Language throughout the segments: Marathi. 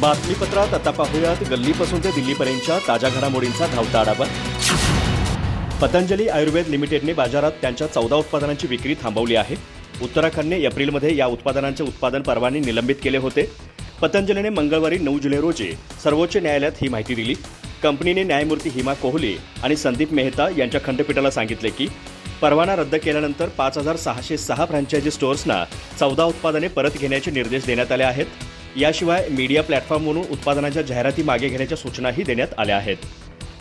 बातमीपत्रात आता पाहूयात. गल्लीपासून ते दिल्लीपर्यंतच्या ताज्या घडामोडींचा धावता आढावा. पतंजली आयुर्वेद लिमिटेडने बाजारात त्यांच्या चौदा उत्पादनांची विक्री थांबवली आहे. उत्तराखंडने एप्रिलमध्ये या उत्पादनांचे उत्पादन परवाने निलंबित केले होते. पतंजलीने मंगळवारी नऊ जुलै रोजी सर्वोच्च न्यायालयात ही माहिती दिली. कंपनीने न्यायमूर्ती हिमा कोहली आणि संदीप मेहता यांच्या खंडपीठाला सांगितले की परवाना रद्द केल्यानंतर पाच हजार सहाशे सहा फ्रँचायझी स्टोअर्सना चौदा उत्पादने परत घेण्याचे निर्देश देण्यात आले आहेत. याशिवाय मीडिया प्लॅटफॉर्मवरून उत्पादनाच्या जाहिराती मागे घेण्याच्या सूचनाही देण्यात आल्या आहेत.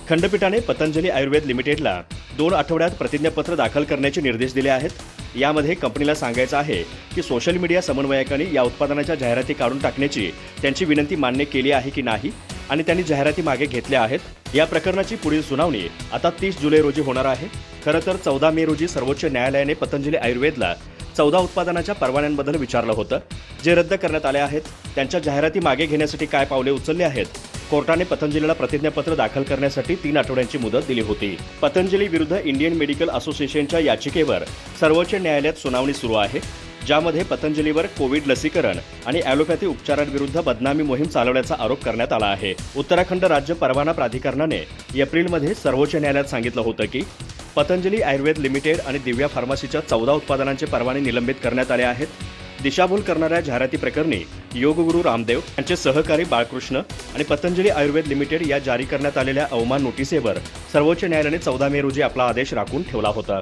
खंडपीठाने पतंजली आयुर्वेद लिमिटेडला दोन आठवड्यात प्रतिज्ञापत्र दाखल करण्याचे निर्देश दिले आहेत. यामध्ये कंपनीला सांगायचं आहे की सोशल मीडिया समन्वयकांनी या उत्पादनाच्या जाहिराती काढून टाकण्याची त्यांची विनंती मान्य केली आहे की नाही आणि त्यांनी जाहिराती मागे घेतल्या आहेत. या प्रकरणाची पुढील सुनावणी आता तीस जुलै रोजी होणार आहे. खरं तर चौदा मे रोजी सर्वोच्च न्यायालयाने पतंजली आयुर्वेदला चौदा उत्पादनाच्या परवान्यांबद्दल विचारलं होतं. जे रद्द करण्यात आले आहेत त्यांच्या जाहिराती मागे घेण्यासाठी काय पावले उचलली आहेत? कोर्टाने पतंजलीला प्रतिज्ञापत्र दाखल करण्यासाठी तीन आठवड्यांची मुदत दिली होती. पतंजली विरुद्ध इंडियन मेडिकल असोसिएशनच्या याचिकेवर सर्वोच्च न्यायालयात सुनावणी सुरू आहे ज्यामध्ये पतंजलीवर कोविड लसीकरण आणि ॲलोपॅथी उपचारांविरुद्ध बदनामी मोहीम चालवण्याचा आरोप करण्यात आला आहे. उत्तराखंड राज्य परवाना प्राधिकरणाने एप्रिलमध्ये सर्वोच्च न्यायालयात सांगितलं होतं की पतंजली आयुर्वेद लिमिटेड आणि दिव्या फार्मसीच्या चौदा उत्पादनांचे परवाने निलंबित करण्यात आले आहेत. दिशाभूल करणाऱ्या जाहिराती प्रकरणी योगगुरू रामदेव यांचे सहकारी बाळकृष्ण आणि पतंजली आयुर्वेद लिमिटेड या जारी करण्यात आलेल्या अवमान नोटिसेवर सर्वोच्च न्यायालयाने चौदा मे रोजी आपला आदेश राखून ठेवला होता.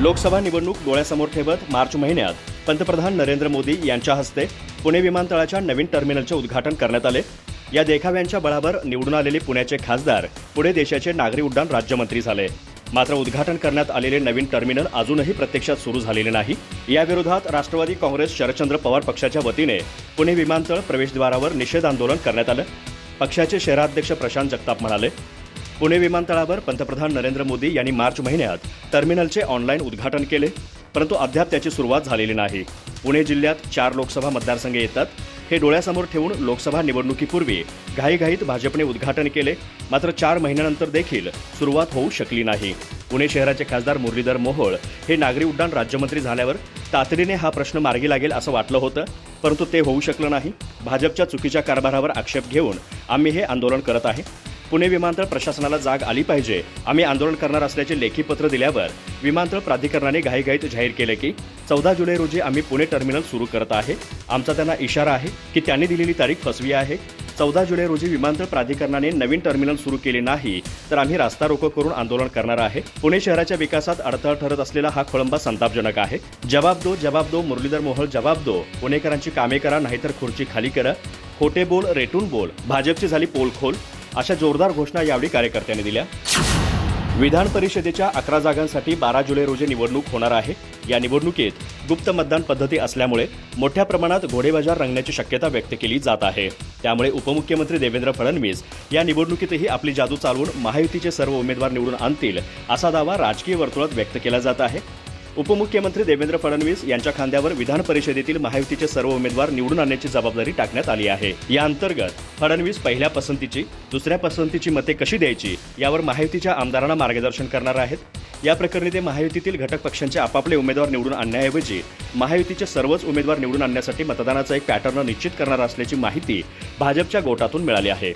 लोकसभा निवडणूक डोळ्यासमोर ठेवत मार्च महिन्यात पंतप्रधान नरेंद्र मोदी यांच्या हस्ते पुणे विमानतळाच्या नवीन टर्मिनलचे उद्घाटन करण्यात आले. या देखाव्यांच्या बळावर निवडून आलेले पुण्याचे खासदार पुढे देशाचे नागरी उड्डाण राज्यमंत्री झाले. मात्र उद्घाटन करण्यात आलेले नवीन टर्मिनल अजूनही प्रत्यक्षात सुरू झालेले नाही. याविरोधात राष्ट्रवादी काँग्रेस शरदचंद्र पवार पक्षाच्या वतीने पुणे विमानतळ प्रवेशद्वारावर निषेध आंदोलन करण्यात आलं. पक्षाचे शहराध्यक्ष प्रशांत जगताप म्हणाले पुणे विमानतळावर पंतप्रधान नरेंद्र मोदी यांनी मार्च महिन्यात टर्मिनलचे ऑनलाईन उद्घाटन केले परंतु अद्याप त्याची सुरुवात झालेली नाही. पुणे जिल्ह्यात चार लोकसभा मतदारसंघ येतात हे डोळ्यासमोर ठेवून लोकसभा निवडणुकीपूर्वी घाईघाईत भाजपने उद्घाटन केले. मात्र चार महिन्यानंतर देखील सुरुवात होऊ शकली नाही. पुणे शहराचे खासदार मुरलीधर मोहोळ हे नागरी उड्डाण राज्यमंत्री झाल्यावर तातडीने हा प्रश्न मार्गी लागेल असं वाटलं होतं परंतु ते होऊ शकलं नाही. भाजपच्या चुकीच्या कारभारावर आक्षेप घेऊन आम्ही हे आंदोलन करत आहे. पुणे विमानतळ प्रशासनाला जाग आली पाहिजे. आम्ही आंदोलन करणार असल्याचे लेखी पत्र दिल्यावर विमानतळ प्राधिकरणाने घाईघाईत जाहीर केले की चौदा जुलै रोजी आम्ही पुणे टर्मिनल सुरू करत आहे. आमचा त्यांना इशारा आहे की त्यांनी दिलेली तारीख फसवी आहे. चौदा जुलै रोजी विमानतळ प्राधिकरणाने नवीन टर्मिनल सुरू केले नाही तर आम्ही रास्ता रोको करून आंदोलन करणार आहे. पुणे शहराच्या विकासात अडथळा ठरत असलेला हा खोळंबा संतापजनक आहे. जबाब दो जबाब दो मुरलीधर मोहोळ जबाब दो. पुणेकरांची कामे करा नाहीतर खुर्ची खाली करा. खोटे बोल रेटून बोल. भाजपची झाली पोलखोल. अशा जोरदार घोषणा यावेळी कार्यकर्त्यांनी दिल्या. विधान परिषदेच्या अकरा जागांसाठी बारा जुलै रोजी निवडणूक होणार आहे. या निवडणुकीत गुप्त मतदान पद्धती असल्यामुळे मोठ्या प्रमाणात घोडेबाजार रंगण्याची शक्यता व्यक्त केली जात आहे. त्यामुळे उपमुख्यमंत्री देवेंद्र फडणवीस या निवडणुकीतही आपली जादू चालवून महायुतीचे सर्व उमेदवार निवडून आणतील असा दावा राजकीय वर्तुळात व्यक्त केला जात आहे. उपमुख्यमंत्री देवेंद्र फडणवीस यांच्या खांद्यावर विधान परिषदेतील महायुतीचे सर्व उमेदवार निवडून आणण्याची जबाबदारी टाकण्यात आली आहे. या अंतर्गत फडणवीस पहिल्या पसंतीची दुसऱ्या पसंतीची मते कशी द्यायची यावर महायुतीच्या आमदारांना मार्गदर्शन करणार आहेत. या प्रकरणी ते महायुतीतील घटक पक्षांचे आपापले उमेदवार निवडून आणण्याऐवजी महायुतीचे सर्वच उमेदवार निवडून आणण्यासाठी मतदानाचा एक पॅटर्न निश्चित करणार असल्याची माहिती भाजपच्या गोटातून मिळाली आहे.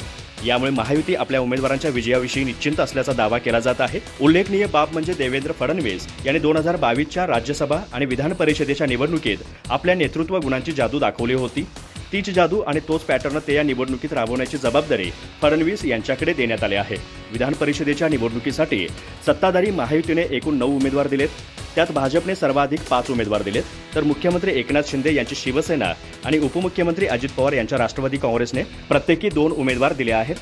यामुळे महायुती आपल्या उमेदवारांच्या विजयाविषयी निश्चिंत असल्याचा दावा केला जात आहे. उल्लेखनीय बाब म्हणजे देवेंद्र फडणवीस यांनी दोन हजार बावीसच्या राज्यसभा आणि विधान परिषदेच्या निवडणुकीत आपल्या नेतृत्व गुणांची जादू दाखवली होती. तीच जादू आणि तोच पॅटर्न ते या निवडणुकीत राबवण्याची जबाबदारी फडणवीस यांच्याकडे देण्यात आली आहे. विधान परिषदेच्या निवडणुकीसाठी सत्ताधारी महायुतीने एकूण नऊ उमेदवार दिलेत. त्यात भाजपने सर्वाधिक पाच उमेदवार दिलेत. तर मुख्यमंत्री एकनाथ शिंदे यांची शिवसेना आणि उपमुख्यमंत्री अजित पवार यांच्या राष्ट्रवादी काँग्रेसने प्रत्येकी दोन उमेदवार दिले आहेत.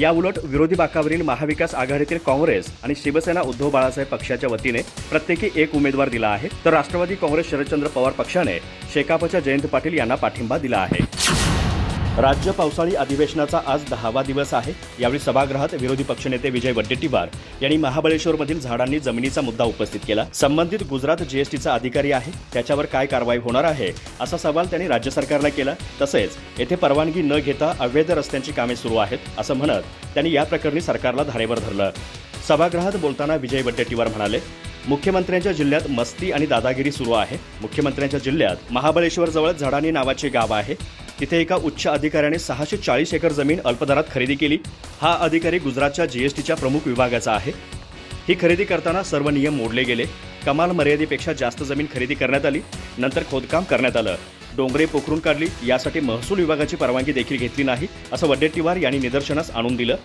याउलट विरोधी बाकावरील महाविकास आघाडीतील काँग्रेस आणि शिवसेना उद्धव बाळासाहेब पक्षाच्या वतीने प्रत्येकी एक उमेदवार दिला आहे. तर राष्ट्रवादी काँग्रेस शरदचंद्र पवार पक्षाने शेकापच्या जयंत पाटील यांना पाठिंबा दिला आहे. राज्य पावसाळी अधिवेशनाचा आज दहावा दिवस आहे. यावेळी सभागृहात विरोधी पक्षनेते विजय वड्डेटीवार यांनी महाबळेश्वरमधील झाडांनी जमिनीचा मुद्दा उपस्थित केला. संबंधित गुजरात जीएसटीचा अधिकारी आहे. त्याच्यावर काय कारवाई होणार आहे? असा सवाल त्यांनी राज्य सरकारला केला. तसेच येथे परवानगी न घेता अवैध रस्त्यांची कामे सुरू आहेत असं म्हणत त्यांनी या प्रकरणी सरकारला धारेवर धरलं. सभागृहात बोलताना विजय वड्डेटीवार म्हणाले मुख्यमंत्र्यांच्या जिल्ह्यात मस्ती आणि दादागिरी सुरू आहे. मुख्यमंत्र्यांच्या जिल्ह्यात महाबळेश्वर जवळ झडानी नावाचे गाव आहे. तिथे एका उच्च अधिकाऱ्याने सहाशे चाळीस एकर जमीन अल्पदरात खरेदी केली. हा अधिकारी गुजरातच्या जीएसटीच्या प्रमुख विभागाचा आहे. ही खरेदी करताना सर्व नियम मोडले गेले. कमाल मर्यादेपेक्षा जास्त जमीन खरेदी करण्यात आली. नंतर खोदकाम करण्यात आलं. डोंगरे पोखरून काढली. यासाठी महसूल विभागाची परवानगी देखील घेतली नाही असं वड्डेट्टीवार यांनी निदर्शनास आणून दिलं.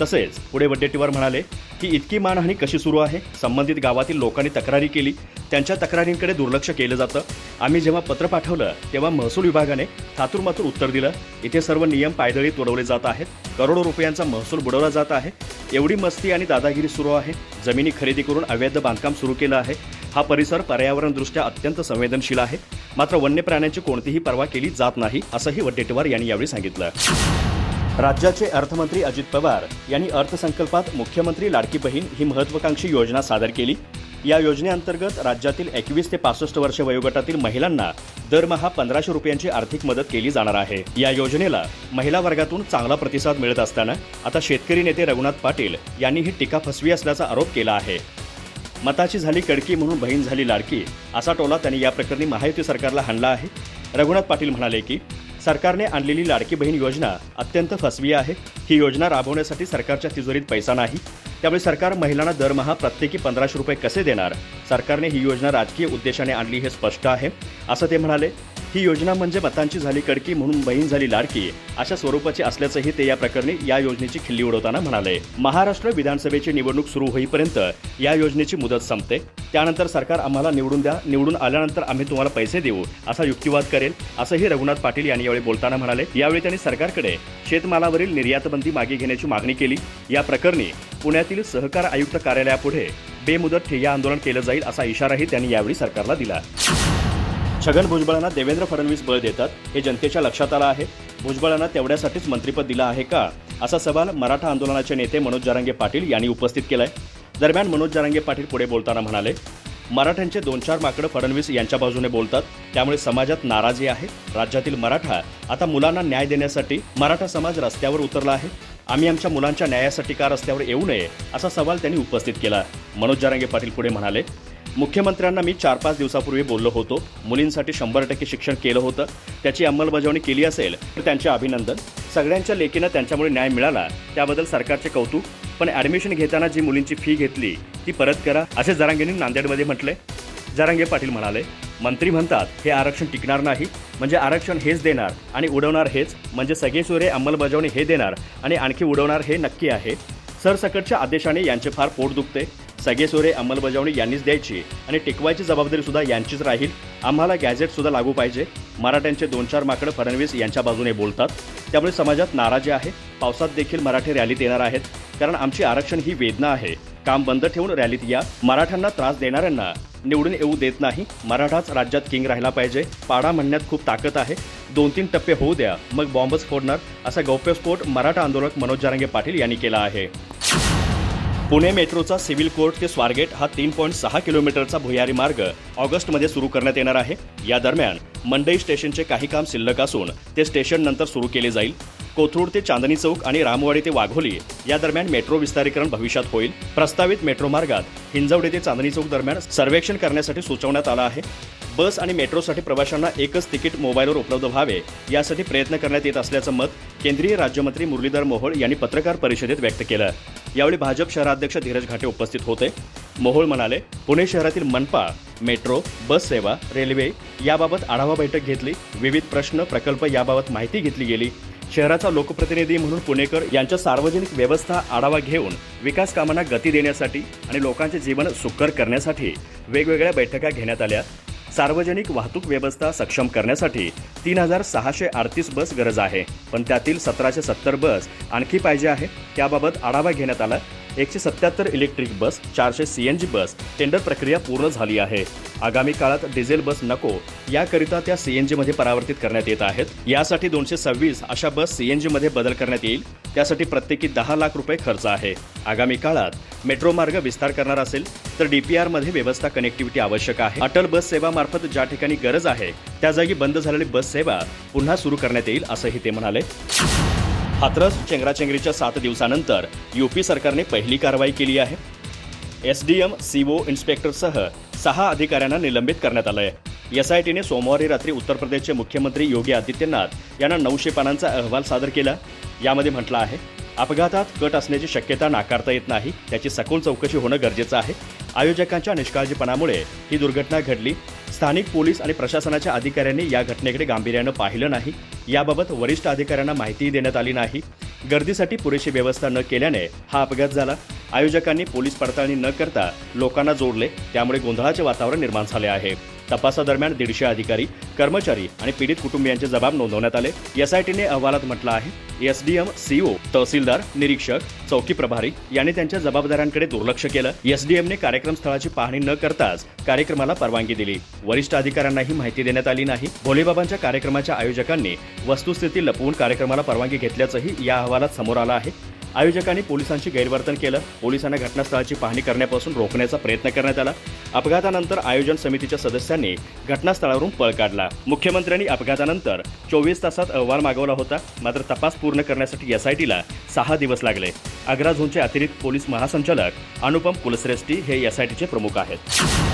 तसेच पुढे वड्डेट्टीवार म्हणाले की इतकी मानहानी कशी सुरू आहे? संबंधित गावातील लोकांनी तक्रारी केली. त्यांच्या तक्रारींकडे दुर्लक्ष केलं जातं. आम्ही जेव्हा पत्र पाठवलं तेव्हा महसूल विभागाने थातूरमातूर उत्तर दिलं. इथे सर्व नियम पायदळी तोडवले जात आहेत. करोडो रुपयांचा महसूल बुडवला जात आहे. एवढी मस्ती आणि दादागिरी सुरू आहे. जमिनी खरेदी करून अवैध बांधकाम सुरू केलं आहे. हा परिसर पर्यावरणदृष्ट्या अत्यंत संवेदनशील आहे. मात्र वन्य प्राण्यांची कोणतीही पर्वा केली जात नाही असंही वड्डेट्टीवार यांनी यावेळी सांगितलं. राज्याचे अर्थमंत्री अजित पवार यांनी अर्थसंकल्पात मुख्यमंत्री लाडकी बहीण ही महत्वाकांक्षी योजना सादर केली. या योजनेअंतर्गत राज्यातील एकवीस ते पासष्ट वर्ष वयोगटातील महिलांना दरमहा पंधराशे रुपयांची आर्थिक मदत केली जाणार आहे. या योजनेला महिला वर्गातून चांगला प्रतिसाद मिळत असताना आता शेतकरी नेते रघुनाथ पाटील यांनी ही टीका फसवी असल्याचा आरोप केला आहे. मताची झाली कडकी म्हणून बहीण झाली लाडकी असा टोला त्यांनी या प्रकरणी महायुती सरकारला हाणला आहे. रघुनाथ पाटील म्हणाले की सरकारने आणलेली लाडकी बहीण योजना अत्यंत फसवी आहे. ही योजना राबवण्यासाठी सरकारच्या तिजोरीत पैसा नाही. त्यामुळे सरकार महिलांना दरमहा प्रत्येकी पंधराशे रुपये कसे देणार? सरकारने ही योजना राजकीय उद्देशाने आणली हे स्पष्ट आहे. असं ते म्हणाले ही योजना म्हणजे मतांची झाली कडकी म्हणून बहीण झाली लाडकी अशा स्वरूपाची असल्याचंही ते या प्रकरणी या योजनेची खिल्ली उडवताना म्हणाले. महाराष्ट्र विधानसभेची निवडणूक सुरू होईपर्यंत या योजनेची मुदत संपते. त्यानंतर सरकार आम्हाला निवडून द्या. निवडून आल्यानंतर आम्ही तुम्हाला पैसे देऊ असा युक्तिवाद करेल असंही रघुनाथ पाटील यांनी यावेळी बोलताना म्हणाले. यावेळी त्यांनी सरकारकडे शेतमालावरील निर्यातबंदी मागे घेण्याची मागणी केली. या प्रकरणी पुण्यातील सहकार आयुक्त कार्यालयापुढे बेमुदत ठिय्या आंदोलन केलं जाईल असा इशाराही त्यांनी यावेळी सरकारला दिला. छगन भुजबळांना देवेंद्र फडणवीस बळ देतात हे जनतेच्या लक्षात आलं आहे. भुजबळांना तेवढ्यासाठीच मंत्रिपद दिलं आहे का असा सवाल मराठा आंदोलनाचे नेते मनोज जरांगे पाटील यांनी उपस्थित केलाय. दरम्यान मनोज जरांगे पाटील पुढे बोलताना म्हणाले मराठ्यांचे दोन चार माकडं फडणवीस यांच्या बाजूने बोलतात त्यामुळे समाजात नाराजी आहे. राज्यातील मराठा आता मुलांना न्याय देण्यासाठी मराठा समाज रस्त्यावर उतरला आहे. आम्ही आमच्या मुलांच्या न्यायासाठी का रस्त्यावर येऊ नये? असा सवाल त्यांनी उपस्थित केला. मनोज जरांगे पाटील पुढे म्हणाले मुख्यमंत्र्यांना मी चार पाच दिवसापूर्वी बोललो होतो. मुलींसाठी शंभर टक्के शिक्षण केलं होतं. त्याची अंमलबजावणी केली असेल तर त्यांचे अभिनंदन. सगळ्यांच्या लेखीनं त्यांच्यामुळे न्याय मिळाला. त्याबद्दल सरकारचे कौतुक पण ॲडमिशन घेताना जी मुलींची फी घेतली ती परत करा. असे जरांगेंनी नांदेडमध्ये म्हटले. जरांगे पाटील म्हणाले मंत्री म्हणतात हे आरक्षण टिकणार नाही. म्हणजे आरक्षण हेच देणार आणि उडवणार हेच. म्हणजे सगळे सोयरे अंमलबजावणी हे देणार आणि आणखी उडवणार हे नक्की आहे. सरसकटच्या आदेशाने यांचे फार पोट दुखते. सगळे सोरे अंमलबजावणी यांनीच द्यायची आणि टिकवायची जबाबदारी सुद्धा यांचीच राहील. आम्हाला गॅझेट सुद्धा लागू पाहिजे. मराठ्यांचे दोन चार माकडं फडणवीस यांच्या बाजूने बोलतात. त्यामुळे समाजात नाराजी आहे. पावसात देखील मराठी रॅलीत येणार आहेत. कारण आमची आरक्षण ही वेदना आहे. काम बंद ठेवून रॅलीत या. मराठ्यांना त्रास देणाऱ्यांना निवडून येऊ देत नाही. मराठाच राज्यात किंग राहिला पाहिजे. पाडा म्हणण्यात खूप ताकद आहे. दोन तीन टप्पे होऊ द्या. मग बॉम्बच फोडणार. असा गौप्यस्फोट मराठा आंदोलक मनोज जारंगे पाटील यांनी केला आहे. पुणे मेट्रोचा सिव्हिल कोर्ट ते स्वारगेट हा तीन पॉईंट सहा किलोमीटरचा भुयारी मार्ग ऑगस्टमध्ये सुरू करण्यात येणार आहे. या दरम्यान मंडई स्टेशनचे काही काम शिल्लक असून ते स्टेशन नंतर सुरू केले जाईल. कोथरूड ते चांदणी चौक आणि रामवाडी ते वाघोली या दरम्यान मेट्रो विस्तारीकरण भविष्यात होईल. प्रस्तावित मेट्रो मार्गात हिंजवडी ते चांदणी चौक दरम्यान सर्वेक्षण करण्यासाठी सुचवण्यात आलं आहे. बस आणि मेट्रोसाठी प्रवाशांना एकच तिकीट मोबाईलवर उपलब्ध व्हावे यासाठी प्रयत्न करण्यात येत असल्याचं मत केंद्रीय राज्यमंत्री मुरलीधर मोहोळ यांनी पत्रकार परिषदेत व्यक्त केलं. यावेळी भाजप शहराध्यक्ष धीरज घाटे उपस्थित होते. मोहोळ म्हणाले पुणे शहरातील मनपा मेट्रो बस सेवा रेल्वे याबाबत आढावा बैठक घेतली विविध प्रश्न प्रकल्प याबाबत माहिती घेतली गेली. शहराचा लोकप्रतिनिधी म्हणून पुणेकर यांच्या सार्वजनिक व्यवस्था आढावा घेऊन विकास कामांना गती देण्यासाठी आणि लोकांचे जीवन सुकर करण्यासाठी वेगवेगळ्या बैठका घेण्यात आल्या. सार्वजनिक वाहतूक व्यवस्था सक्षम करण्यासाठी तीन हजार सहाशे अडतीस बस गरज आहे. पण त्यातील सतराशे सत्तर बस आणखी पाहिजे आहे त्याबाबत आढावा घेण्यात आला. एकशे सत्याहत्तर इलेक्ट्रिक बस चारशे C N G bus tender प्रक्रिया पूर्ण झाली आहे. आगामी काळात डिझेल बस नको याकरिता त्या सी एन जीमध्ये परावर्तित करण्यात येत आहेत. यासाठी दोनशे सव्वीस अशा बस सी एन जीमध्ये बदल करण्यात येईल. त्यासाठी प्रत्येकी दहा लाख रुपये खर्च आहे. आगामी काळात मेट्रो मार्ग विस्तार करणार असेल तर डीपीआरमध्ये व्यवस्था कनेक्टिव्हिटी आवश्यक आहे. अटल बस सेवा मार्फत ज्या ठिकाणी गरज आहे त्या जागी बंद झालेली बस सेवा पुन्हा सुरू करण्यात येईल असंही ते म्हणाले. हाथरस चेंगराचेंगरीच्या सात दिवसानंतर यूपी सरकारने पहिली कारवाई केली आहे. एस डी एम सीओ इन्स्पेक्टरसह सहा अधिकाऱ्यांना निलंबित करण्यात आलं आहे एसआयटीने सोमवारी रात्री उत्तर प्रदेशचे मुख्यमंत्री योगी आदित्यनाथ यांना नऊशे पानांचा अहवाल सादर केला. यामध्ये म्हटलं आहे अपघातात कट असण्याची शक्यता नाकारता येत नाही त्याची सखोल चौकशी होणं गरजेचं आहे. आयोजकांच्या निष्काळजीपणामुळे ही दुर्घटना घडली. स्थानिक पोलीस आणि प्रशासनाच्या अधिकाऱ्यांनी या घटनेकडे गांभीर्यानं पाहिलं नाही. याबाबत वरिष्ठ अधिकाऱ्यांना माहितीही देण्यात आली नाही. गर्दीसाठी पुरेशी व्यवस्था न केल्याने हा अपघात झाला. आयोजकांनी पोलीस पडताळणी न करता लोकांना जोडले त्यामुळे गोंधळाचे वातावरण निर्माण झाले आहे. तपासादरम्यान दीडशे अधिकारी कर्मचारी आणि पीडित कुटुंबियांचे जबाब नोंदवण्यात आले. एसआयटीने अहवालात म्हटलं आहे एसडीएम सीओ तहसीलदार निरीक्षक चौकी प्रभारी यांनी त्यांच्या जबाबदाऱ्यांकडे दुर्लक्ष केलं. एसडीएमने कार्यक्रम स्थळाची पाहणी न करताच कार्यक्रमाला परवानगी दिली. वरिष्ठ अधिकाऱ्यांनाही माहिती देण्यात आली नाही. भोलेबाबांच्या कार्यक्रमाच्या आयोजकांनी वस्तुस्थिती लपवून कार्यक्रमाला परवानगी घेतल्याचंही या अहवालात समोर आलं आहे. आयोजकांनी पोलिसांची गैरवर्तन केलं. पोलिसांना घटनास्थळाची पाहणी करण्यापासून रोखण्याचा प्रयत्न करण्यात आला. अपघातानंतर आयोजन समितीच्या सदस्यांनी घटनास्थळावरून पळ काढला. मुख्यमंत्र्यांनी अपघातानंतर चोवीस तासात अहवाल मागवला होता. मात्र तपास पूर्ण करण्यासाठी एसआयटीला सहा दिवस लागले. आग्रा झोनचे अतिरिक्त पोलीस महासंचालक अनुपम कुलश्रेष्ठी हे एसआयटीचे प्रमुख आहेत.